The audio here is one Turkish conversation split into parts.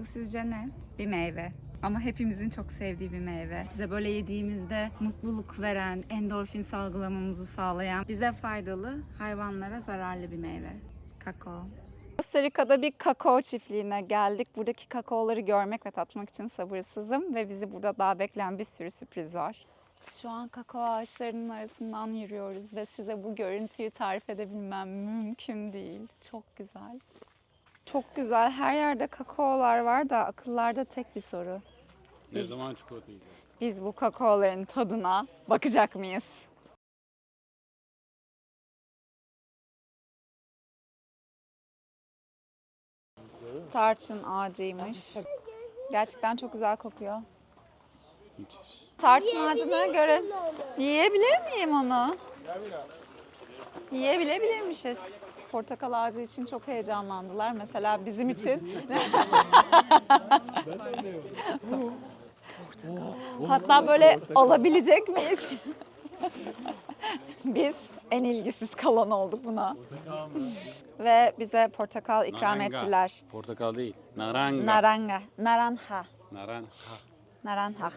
Bu sizce ne? Bir meyve. Ama hepimizin çok sevdiği bir meyve. Bize böyle yediğimizde mutluluk veren, endorfin salgılamamızı sağlayan, bize faydalı, hayvanlara zararlı bir meyve. Kakao. Costa Rica'da bir kakao çiftliğine geldik. Buradaki kakaoları görmek ve tatmak için sabırsızım ve bizi burada daha bekleyen bir sürü sürpriz var. Şu an kakao ağaçlarının arasından yürüyoruz ve size bu görüntüyü tarif edebilmem mümkün değil. Çok güzel. Çok güzel. Her yerde kakaolar var da akıllarda tek bir soru. Ne zaman çikolata yiyeceğiz? Biz bu kakaoların tadına bakacak mıyız? Tarçın ağacıymış. Gerçekten çok güzel kokuyor. Tarçın ağacına göre yiyebilir miyim onu? Yiyebilebilirmişiz. Portakal ağacı için çok heyecanlandılar. Mesela bizim için. Portakal. Hatta böyle alabilecek miyiz? Biz en ilgisiz kalan olduk buna. Ve bize portakal ikram Naranga. ettiler. Portakal değil. Naranga. Naranga, naranha. Naran. Naranha.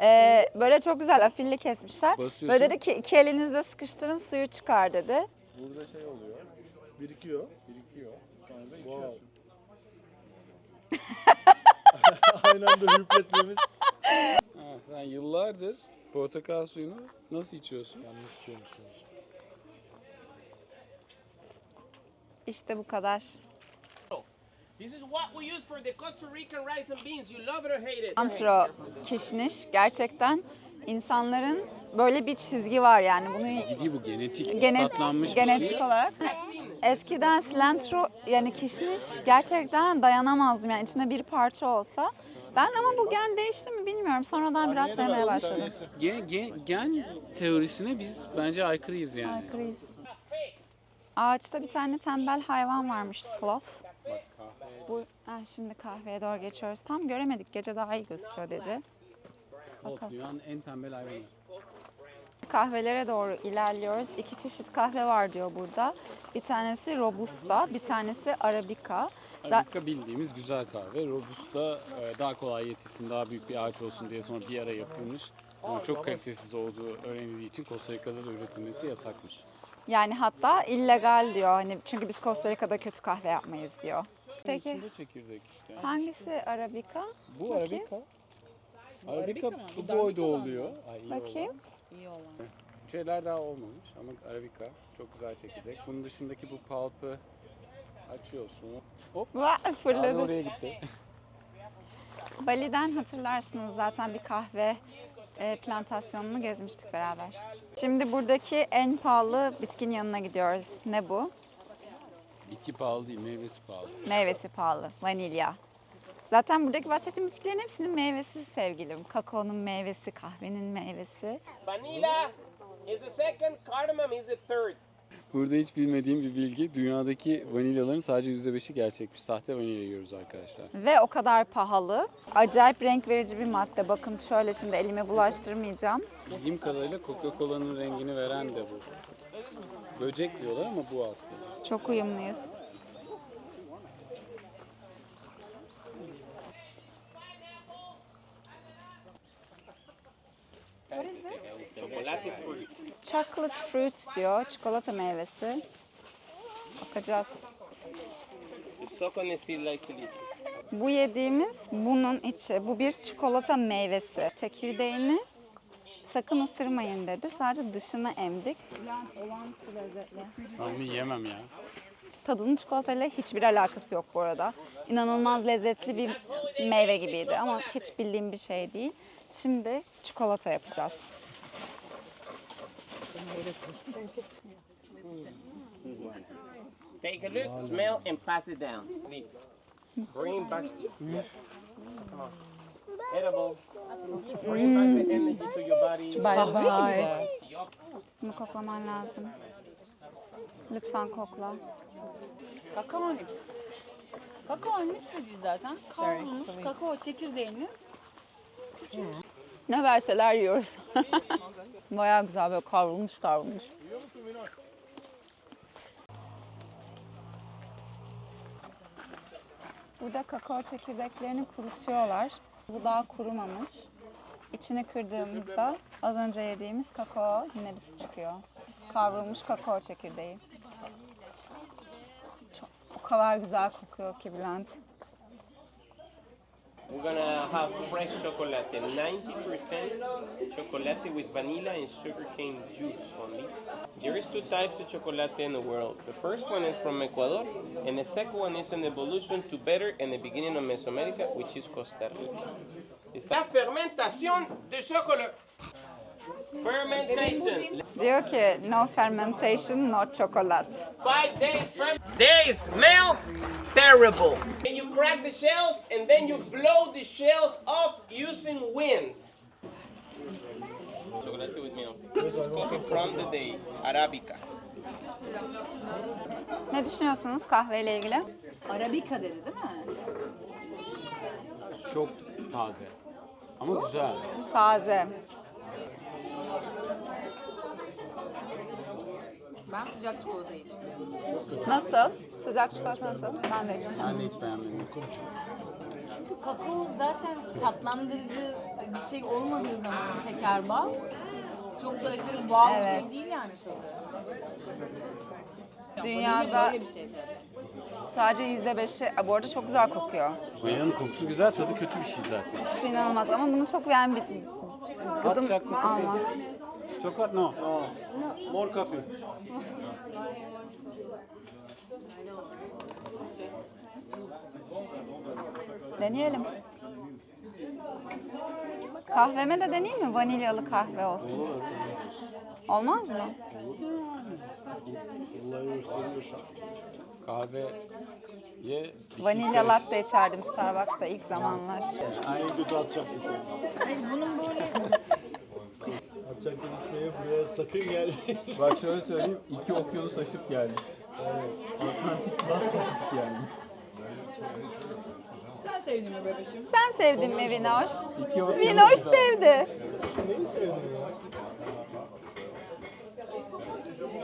Ee, böyle çok güzel afilli kesmişler. Basıyorsun. Böyle dedi ki iki elinizle sıkıştırın suyu çıkar dedi. Burada şey oluyor. Birikiyor. Birikiyor. Sonra da içiyorsun. Aynı anda hüpletmemiz Ha, sen yıllardır portakal suyunu nasıl içiyorsun? yanlış içiyormuşuz. İşte bu kadar. This is what we use for the Costa Rican rice and beans. You love it or hate it. Antro kişniş gerçekten insanların böyle bir çizgi var yani bunu Gidi bu genetik, genet, ispatlanmış bir genetik şey. olarak. Eskiden cilantro yani kişniş gerçekten dayanamazdım yani içinde bir parça olsa. Ben ama bu gen değişti mi bilmiyorum. Sonradan biraz sevmeye başladım. Gen, gen, gen teorisine biz bence aykırıyız yani. Aykırıyız. Ağaçta bir tane tembel hayvan varmış sloth. Bu ha, şimdi kahveye doğru geçiyoruz. Tam göremedik. Gece daha iyi gözüküyor dedi. Ot, dünyanın en tembel hayvanı. Kahvelere doğru ilerliyoruz. İki çeşit kahve var diyor burada. Bir tanesi robusta, bir tanesi arabica. Arabica bildiğimiz güzel kahve. Robusta e, daha kolay yetişsin, daha büyük bir ağaç olsun diye sonra bir ara yapılmış. Ama çok kalitesiz olduğu öğrenildiği için Costa Rica'da da üretilmesi yasakmış. Yani hatta illegal diyor. Hani çünkü biz Costa Rica'da kötü kahve yapmayız diyor. Peki İçinde çekirdek işte. hangisi arabica? Bu Bakayım. Arabica. Arabica bu boyda oluyor. Ay, iyi Bakayım. olan. Şeyler daha olmamış ama Arabica çok güzel çekirdek. Bunun dışındaki bu pulp'ı açıyorsun. Hop. Vah, Abi fırladı. oraya gitti. Bali'den hatırlarsınız zaten bir kahve e, plantasyonunu gezmiştik beraber. Şimdi buradaki en pahalı bitkinin yanına gidiyoruz. Ne bu? Bitki pahalı değil, meyvesi pahalı. Meyvesi pahalı. Vanilya. Zaten buradaki bahsettiğim bitkilerin hepsinin meyvesi sevgilim. Kakaonun meyvesi, kahvenin meyvesi. Vanilla is the second, cardamom is the third. Burada hiç bilmediğim bir bilgi. Dünyadaki vanilyaların sadece %5'i gerçekmiş. Sahte vanilya yiyoruz arkadaşlar. Ve o kadar pahalı. Acayip renk verici bir madde. Bakın şöyle şimdi elime bulaştırmayacağım. Bildiğim kadarıyla Coca-Cola'nın rengini veren de bu. Böcek diyorlar ama bu aslında. Çok uyumluyuz. Chocolate fruit. Chocolate fruit diyor. Çikolata meyvesi. Bakacağız. Bu yediğimiz bunun içi. Bu bir çikolata meyvesi. Çekirdeğini sakın ısırmayın dedi. Sadece dışını emdik. Ben yemem ya. Tadının çikolatayla hiçbir alakası yok bu arada. İnanılmaz lezzetli bir meyve gibiydi ama hiç bildiğim bir şey değil. Şimdi çikolata yapacağız. Take a look, smell, and pass it down. Bring back. Edible. Bring back the energy to your body. Bye bye. Bunu koklaman lazım. Lütfen kokla. Kakao nipsi. Kakao nipsi değil zaten. Kavrulmuş kakao çekirdeğini Ne verseler yiyoruz. Bayağı güzel böyle kavrulmuş kavrulmuş. Burada kakao çekirdeklerini kurutuyorlar. Bu daha kurumamış. İçini kırdığımızda az önce yediğimiz kakao nebisi çıkıyor. Kavrulmuş kakao çekirdeği. Çok, o kadar güzel kokuyor ki Bülent. We're gonna have fresh chocolate, 90% chocolate with vanilla and sugarcane juice only. There is two types of chocolate in the world. The first one is from Ecuador, and the second one is an evolution to better in the beginning of Mesoamerica, which is Costa Rica. La fermentation de chocolat. Fermentation. Diyor ki no fermentation, no chocolate. Five days from they smell terrible. And you crack the shells and then you blow the shells off using wind. Chocolate with milk. This is coffee from the day, Arabica. Ne düşünüyorsunuz kahveyle ilgili? Arabika dedi değil mi? Çok taze. Ama güzel. Taze. Ben sıcak çikolatayı içtim. Nasıl? Sıcak çikolata nasıl? Ben de içmedim. Ben de hiç beğenmedim. Çünkü kakao zaten tatlandırıcı bir şey olmadığı zaman şeker bal çok da aşırı wow bir Evet. şey değil yani tadı. Dünyada Vanilya böyle bir şey tabii. sadece yüzde beşi, bu arada çok güzel kokuyor. Vanilyanın kokusu güzel, tadı kötü bir şey zaten. Hepsi inanılmaz ama bunu çok yani bir gıdım Hot chocolate. almak. Chocolate no. Mor kafe. Deneyelim. Kahveme de deneyeyim mi? Vanilyalı kahve olsun. Olmaz mı? Vallahi. Kahve ye. Vanilya latte içerdim Starbucks'ta ilk zamanlar. En kötü atacak. Bunun böyle Atacakken içmeye buraya sakın gel. Bak şöyle söyleyeyim, iki okyanus aşıp geldik. Atlantik Plus Pasifik yani. sen sevdin mi bebeşim? Sen sevdin mi Vinoş? İki okyanus güzel. sevdi. Neyi sevdin ya?